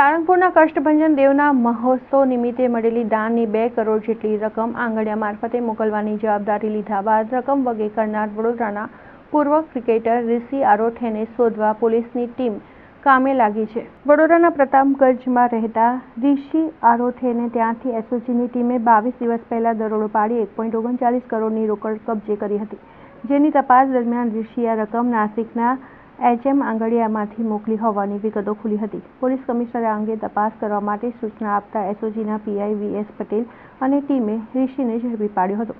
સાળંગપુરના કષ્ટભંજન દેવના મહોત્સવ નિમિત્તે મળેલી દાનની બે કરોડ જેટલી રકમ આંગણિયા મારફતે મોકલવાની જવાબદારી લીધા બાદ રકમ વગે કરનાર વડોદરાના પૂર્વ ક્રિકેટર ઋષિ આરોઠેને શોધવા પોલીસની ટીમ કામે લાગી છે. વડોદરાના પ્રતાપગંજમાં રહેતા ઋષિ આરોઠેને ત્યાંથી એસઓજીની ટીમે બાવીસ દિવસ પહેલા દરોડો પાડી એક પોઈન્ટ ઓગણચાલીસ કરોડની રોકડ કબજે કરી હતી. જેની તપાસ દરમિયાન ઋષિ આ રકમ નાસિકના એચએમ આંગડિયામાંથી મોકલી હોવાની વિગતો ખુલી હતી. પોલીસ કમિશનરે અંગે તપાસ કરવા માટે સૂચના આપતા એસઓજીના પીઆઈ વીએસ પટેલ અને ટીમે ઋષિને ઝડપી પાડ્યો હતો.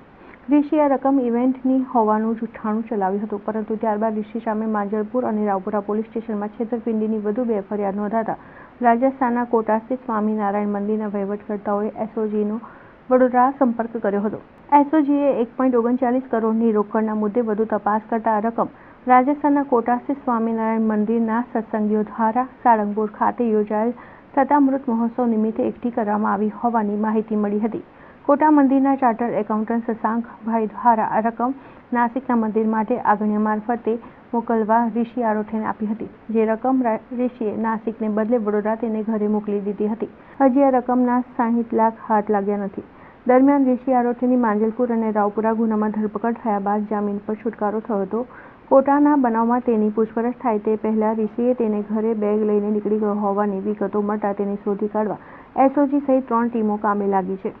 આ રકમ ઇવેન્ટની હોવાનું જુઠ્ઠાણું ચલાવ્યું હતું, પરંતુ ત્યારબાદ ઋષિ સામે માંજલપુર અને રાવપુરા પોલીસ સ્ટેશનમાં છેતરપિંડીની વધુ બે ફરિયાદ નોંધાતા રાજસ્થાનના કોટા સ્થિત સ્વામિનારાયણ મંદિરના વહીવટકર્તાઓએ એસઓજીનો વડોદરા સંપર્ક કર્યો હતો. એસઓજીએ એક પોઈન્ટ ઓગણચાલીસ કરોડની રોકડના મુદ્દે વધુ તપાસ કરતા રકમ રાજસ્થાનના કોટાસ્થિત સ્વામિનારાયણ મંદિરના સત્સંગીઓ દ્વારા સાળંગપુર ખાતે યોજાયેલ સતામૃત મહોત્સવ નિમિત્તે એકઠી કરવામાં આવી હોવાની માહિતી મળી હતી. કોટા મંદિરના ચાર્ટર એકાઉન્ટન્ટ શશાંકભાઈ દ્વારા આ રકમ નાસિકના મંદિર માટે આગણ્ય મારફતે મોકલવા ઋષિ આરોઠેને આપી હતી. જે રકમ ઋષિએ નાસિકને બદલે વડોદરા તેને ઘરે મોકલી દીધી હતી. હજી આ રકમના સાહીઠ લાખ હાથ લાગ્યા નથી. દરમિયાન ઋષિ આરોઠીની માંજલપુર અને રાવપુરા ગુનામાં ધરપકડ થયા બાદ જામીન પર છુટકારો થયો હતો. કોટાના બનાવમાં તેની પૂછપરછ થાય તે પહેલા ઋષિએ તેને ઘરે બેગ લઈને નીકળી ગયો હોવાની વિગતો મળતા તેને શોધી કાઢવા એસઓજી સહિત ત્રણ ટીમો કામે લાગી છે.